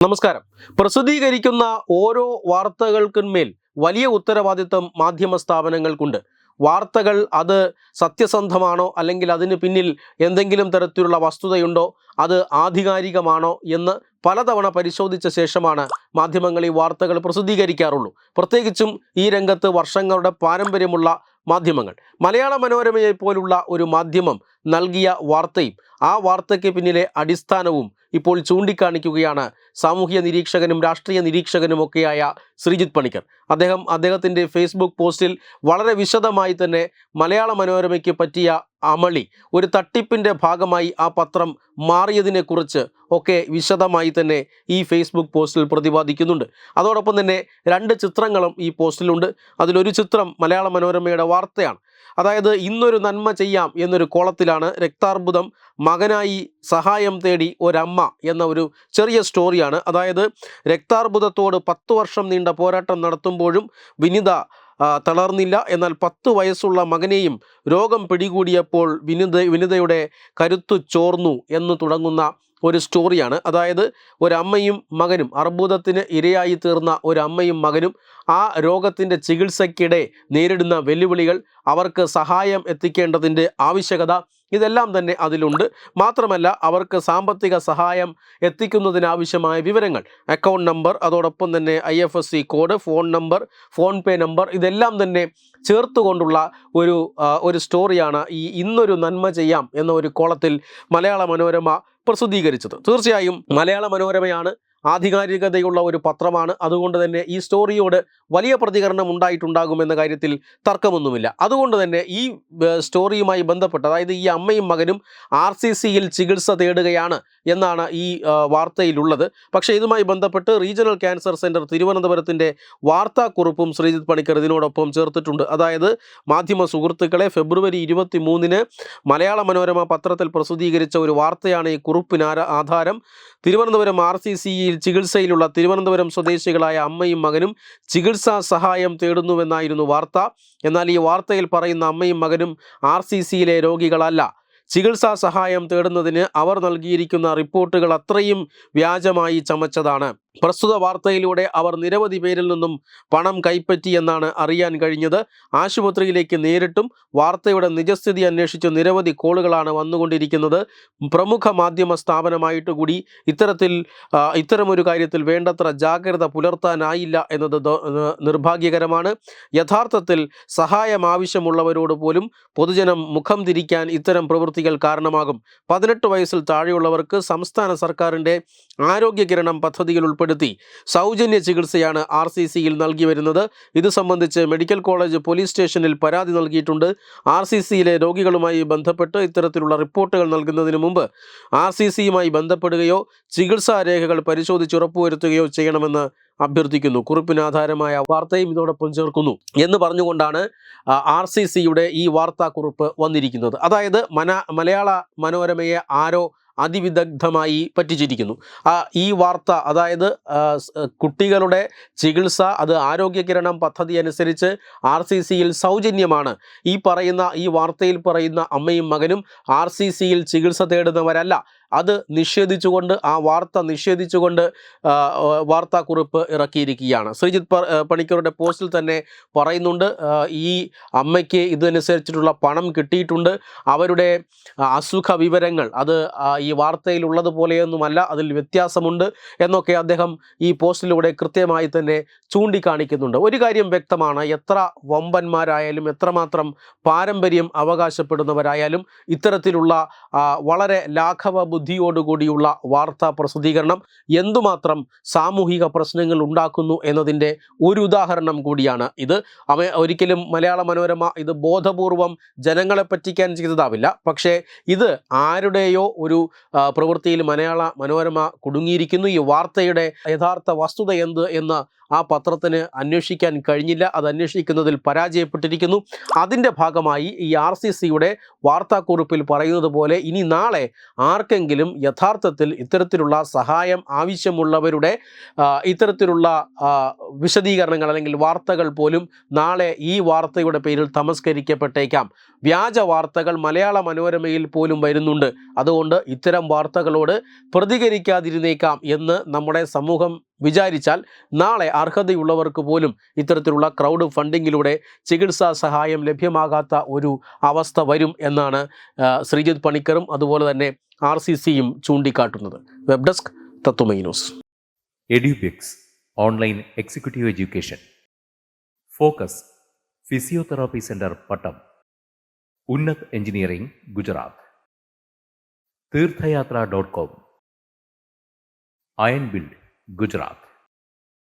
നമസ്കാരം. പ്രസിദ്ധീകരിക്കുന്ന ഓരോ വാർത്തകൾക്കുമേൽ വലിയ ഉത്തരവാദിത്വം മാധ്യമ സ്ഥാപനങ്ങൾക്കുണ്ട്. വാർത്തകൾ അത് സത്യസന്ധമാണോ അല്ലെങ്കിൽ അതിന് പിന്നിൽ എന്തെങ്കിലും തരത്തിലുള്ള വസ്തുതയുണ്ടോ അത് ആധികാരികമാണോ എന്ന് പലതവണ പരിശോധിച്ച ശേഷമാണ് മാധ്യമങ്ങൾ ഈ വാർത്തകൾ പ്രസിദ്ധീകരിക്കാറുള്ളൂ. പ്രത്യേകിച്ചും ഈ രംഗത്ത് വർഷങ്ങളുടെ പാരമ്പര്യമുള്ള മാധ്യമങ്ങൾ. മലയാള മനോരമയെ പോലുള്ള ഒരു മാധ്യമം നൽകിയ വാർത്തയും ആ വാർത്തയ്ക്ക് പിന്നിലെ അടിസ്ഥാനവും ഇപ്പോൾ ചൂണ്ടിക്കാണിക്കുകയാണ് സാമൂഹ്യ നിരീക്ഷകനും രാഷ്ട്രീയ നിരീക്ഷകനുമൊക്കെയായ ശ്രീജിത്ത് പണിക്കർ. അദ്ദേഹം അദ്ദേഹത്തിന്റെ ഫേസ്ബുക്ക് പോസ്റ്റിൽ വളരെ വിശദമായി തന്നെ മലയാള മനോരമയ്ക്ക് പറ്റിയ അമളി ഒരു തട്ടിപ്പിന്റെ ഭാഗമായി ആ പത്രം മാറിയതിനെക്കുറിച്ച് ഒക്കെ വിശദമായി തന്നെ ഈ ഫേസ്ബുക്ക് പോസ്റ്റിൽ പ്രതിപാദിക്കുന്നുണ്ട്. അതോടൊപ്പം തന്നെ രണ്ട് ചിത്രങ്ങളും ഈ പോസ്റ്റിലുണ്ട്. അതിലൊരു ചിത്രം മലയാള മനോരമയുടെ വാർത്തയാണ്. അതായത് ഇന്നൊരു നന്മ ചെയ്യാം എന്നൊരു കോളത്തിലാണ് രക്താർബുദം മകനായി സഹായം തേടി ഒരമ്മ എന്ന ഒരു ചെറിയ സ്റ്റോറിയാണ്. അതായത് രക്താർബുദത്തോട് പത്ത് വർഷം നീണ്ട പോരാട്ടം നടത്തുമ്പോഴും വിനിത തളർന്നില്ല. എന്നാൽ പത്ത് വയസ്സുള്ള മകനെയും രോഗം പിടികൂടിയപ്പോൾ വിനിത വിനിതയുടെ കരുത്തു ചോർന്നു എന്ന് തുടങ്ങുന്ന ഒരു സ്റ്റോറിയാണ് അതായത് ഒരമ്മയും മകനും അർബുദത്തിന് ഇരയായി തീർന്ന ഒരമ്മയും മകനും ആ രോഗത്തിന്റെ ചികിത്സയ്ക്കിടെ നേരിടുന്ന വെല്ലുവിളികൾ അവർക്ക് സഹായം എത്തിക്കേണ്ടതിന്റെ ആവശ്യകത ഇതെല്ലാം തന്നെ അതിലുണ്ട്. മാത്രമല്ല അവർക്ക് സാമ്പത്തിക സഹായം എത്തിക്കുന്നതിനാവശ്യമായ വിവരങ്ങൾ. അക്കൗണ്ട് നമ്പർ അതോടൊപ്പം തന്നെ I F S C code phone number PhonePe number ഇതെല്ലാം തന്നെ ചേർത്തുകൊണ്ടുള്ള ഒരു ഒരു സ്റ്റോറിയാണ് ഈ ഇന്നൊരു നന്മ ചെയ്യാം എന്ന ഒരു കോളത്തിൽ മലയാള മനോരമ പ്രസിദ്ധീകരിച്ചത്. തീർച്ചയായും മലയാള മനോരമയാണ് ആധികാരികതയുള്ള ഒരു പത്രമാണ്. അതുകൊണ്ട് തന്നെ ഈ സ്റ്റോറിയോട് വലിയ പ്രതികരണം ഉണ്ടായിട്ടുണ്ടാകുമെന്ന കാര്യത്തിൽ തർക്കമൊന്നുമില്ല. അതുകൊണ്ട് തന്നെ ഈ സ്റ്റോറിയുമായി ബന്ധപ്പെട്ട് അതായത് ഈ അമ്മയും മകനും ആർ സി സിയിൽ ചികിത്സ തേടുകയാണ് എന്നാണ് ഈ വാർത്തയിലുള്ളത്. പക്ഷേ ഇതുമായി ബന്ധപ്പെട്ട് റീജിയണൽ ക്യാൻസർ സെന്റർ തിരുവനന്തപുരത്തിന്റെ വാർത്താക്കുറിപ്പും ശ്രീജിത് പണിക്കർ ഇതിനോടൊപ്പം ചേർത്തിട്ടുണ്ട്. അതായത് മാധ്യമ സുഹൃത്തുക്കളെ ഫെബ്രുവരി ഇരുപത്തി മൂന്നിന് മലയാള മനോരമ പത്രത്തിൽ പ്രസിദ്ധീകരിച്ച ഒരു വാർത്തയാണ് ഈ കുറിപ്പിന് ആധാരം. തിരുവനന്തപുരം ആർ സി സിയിൽ ചികിത്സയിലുള്ള തിരുവനന്തപുരം സ്വദേശികളായ അമ്മയും മകനും ചികിത്സാ സഹായം തേടുന്നുവെന്നായിരുന്നു വാർത്ത. എന്നാൽ ഈ വാർത്തയിൽ പറയുന്ന അമ്മയും മകനും ആർ സി സിയിലെ രോഗികളല്ല. ചികിത്സാ സഹായം തേടുന്നതിന് അവർ നൽകിയിരിക്കുന്ന റിപ്പോർട്ടുകൾ അത്രയും വ്യാജമായി ചമച്ചതാണ്. പ്രസ്തുത വാർത്തയിലൂടെ അവർ നിരവധി പേരിൽ നിന്നും പണം കൈപ്പറ്റിയെന്നാണ് അറിയാൻ കഴിഞ്ഞത്. ആശുപത്രിയിലേക്ക് നേരിട്ടും വാർത്തയുടെ നിജസ്ഥിതി അന്വേഷിച്ച് നിരവധി കോളുകളാണ് വന്നുകൊണ്ടിരിക്കുന്നത്. പ്രമുഖ മാധ്യമ സ്ഥാപനമായിട്ട് കൂടി ഇത്തരത്തിൽ ഇത്തരമൊരു കാര്യത്തിൽ വേണ്ടത്ര ജാഗ്രത പുലർത്താനായില്ല എന്നത് നിർഭാഗ്യകരമാണ്. യഥാർത്ഥത്തിൽ സഹായം ആവശ്യമുള്ളവരോട് പോലും പൊതുജനം മുഖം തിരിക്കാൻ ഇത്തരം പ്രവൃത്തികൾ കാരണമാകും. പതിനെട്ട് വയസ്സിൽ താഴെയുള്ളവർക്ക് സംസ്ഥാന സർക്കാരിന്റെ ആരോഗ്യ കിരണം പദ്ധതിയിൽ ഉൾപ്പെടുത്തി. സൗജന്യ ചികിത്സയാണ് ആർ സി സിയിൽ നൽകി വരുന്നത്. ഇത് സംബന്ധിച്ച് മെഡിക്കൽ കോളേജ് പോലീസ് സ്റ്റേഷനിൽ പരാതി നൽകിയിട്ടുണ്ട്. ആർ സി സിയിലെ രോഗികളുമായി ബന്ധപ്പെട്ട് ഇത്തരത്തിലുള്ള റിപ്പോർട്ടുകൾ നൽകുന്നതിന് മുമ്പ് ആർ സി സിയുമായി ബന്ധപ്പെടുകയോ ചികിത്സാ രേഖകൾ പരിശോധിച്ച് ഉറപ്പുവരുത്തുകയോ ചെയ്യണമെന്ന് അഭ്യർത്ഥിക്കുന്നു. കുറിപ്പിനാധാരമായ വാർത്തയും ഇതോടൊപ്പം ചേർക്കുന്നു. എന്ന് പറഞ്ഞുകൊണ്ടാണ് ആർ സി സിയുടെ ഈ വാർത്താക്കുറിപ്പ് വന്നിരിക്കുന്നത്. അതായത് മന മലയാള മനോരമയെ ആരോ അതിവിദഗ്ധമായി പറ്റിച്ചിരിക്കുന്നു. ആ ഈ വാർത്ത അതായത് കുട്ടികളുടെ ചികിത്സ അത് ആരോഗ്യകിരണം പദ്ധതി അനുസരിച്ച് ആർ സി സിയിൽ സൗജന്യമാണ്. ഈ പറയുന്ന ഈ വാർത്തയിൽ പറയുന്ന അമ്മയും മകനും ആർ സി സിയിൽ ചികിത്സ തേടുന്നവരല്ല. അത് നിഷേധിച്ചുകൊണ്ട് ആ വാർത്ത നിഷേധിച്ചുകൊണ്ട് വാർത്താക്കുറിപ്പ് ഇറക്കിയിരിക്കുകയാണ്. ശ്രീജിത്ത് പണിക്കറുടെ പോസ്റ്റിൽ തന്നെ പറയുന്നുണ്ട് ഈ അമ്മയ്ക്ക് ഇതനുസരിച്ചിട്ടുള്ള പണം കിട്ടിയിട്ടുണ്ട്. അവരുടെ അസുഖ വിവരങ്ങൾ അത് ഈ വാർത്തയിലുള്ളതുപോലെയൊന്നുമല്ല അതിൽ വ്യത്യാസമുണ്ട് എന്നൊക്കെ അദ്ദേഹം ഈ പോസ്റ്റിലൂടെ കൃത്യമായി തന്നെ ചൂണ്ടിക്കാണിക്കുന്നുണ്ട്. ഒരു കാര്യം വ്യക്തമാണ് എത്ര വമ്പന്മാരായാലും എത്രമാത്രം പാരമ്പര്യം അവകാശപ്പെടുന്നവരായാലും ഇത്തരത്തിലുള്ള വളരെ ലാഘവ ബുദ്ധിയോടുകൂടിയുള്ള വാർത്താ പ്രസിദ്ധീകരണം എന്തുമാത്രം സാമൂഹിക പ്രശ്നങ്ങൾ ഉണ്ടാക്കുന്നു എന്നതിന്റെ ഒരു ഉദാഹരണം കൂടിയാണ് ഇത്. അവ ഒരിക്കലും മലയാള മനോരമ ഇത് ബോധപൂർവം ജനങ്ങളെ പറ്റിക്കാൻ ചെയ്തതാവില്ല. പക്ഷേ ഇത് ആരുടെയോ ഒരു പ്രവൃത്തിയിൽ മലയാള മനോരമ കുടുങ്ങിയിരിക്കുന്നു. ഈ വാർത്തയുടെ യഥാർത്ഥ വസ്തുത എന്ത് എന്ന് ആ പത്രത്തിന് അന്വേഷിക്കാൻ കഴിഞ്ഞില്ല. അത് അന്വേഷിക്കുന്നതിൽ പരാജയപ്പെട്ടിരിക്കുന്നു. അതിന്റെ ഭാഗമായി ഈ ആർ സി സിയുടെ വാർത്താക്കുറിപ്പിൽ പറയുന്നത് പോലെ ഇനി നാളെ ആർക്കെങ്കിലും യഥാർത്ഥത്തിൽ ഇത്തരത്തിലുള്ള സഹായം ആവശ്യമുള്ളവരുടെ ഇത്തരത്തിലുള്ള വിശദീകരണങ്ങൾ അല്ലെങ്കിൽ വാർത്തകൾ പോലും നാളെ ഈ വാർത്തയുടെ പേരിൽ തമസ്കരിക്കപ്പെട്ടേക്കാം. വ്യാജ വാർത്തകൾ മലയാള മനോരമയിൽ പോലും വരുന്നുണ്ട്. അതുകൊണ്ട് ഇത്തരം വാർത്തകളോട് പ്രതികരിക്കാതിരുന്നേക്കാം എന്ന് നമ്മുടെ സമൂഹം വിചാരിച്ചാൽ നാളെ അർഹതയുള്ളവർക്ക് പോലും ഇത്തരത്തിലുള്ള ക്രൗഡ് ഫണ്ടിങ്ങിലൂടെ ചികിത്സാ സഹായം ലഭ്യമാകാത്ത ഒരു അവസ്ഥ വരും എന്നാണ് ശ്രീജിത് പണിക്കറും അതുപോലെ തന്നെ ആർ സി സിയും ചൂണ്ടിക്കാട്ടുന്നത്. Web desk Tatwamayi news. Edubix online executive education. Focus physiotherapy centre Pattom. Unnat engineering Gujarat. Theerthayathra dot com. Iron build. Gujarat.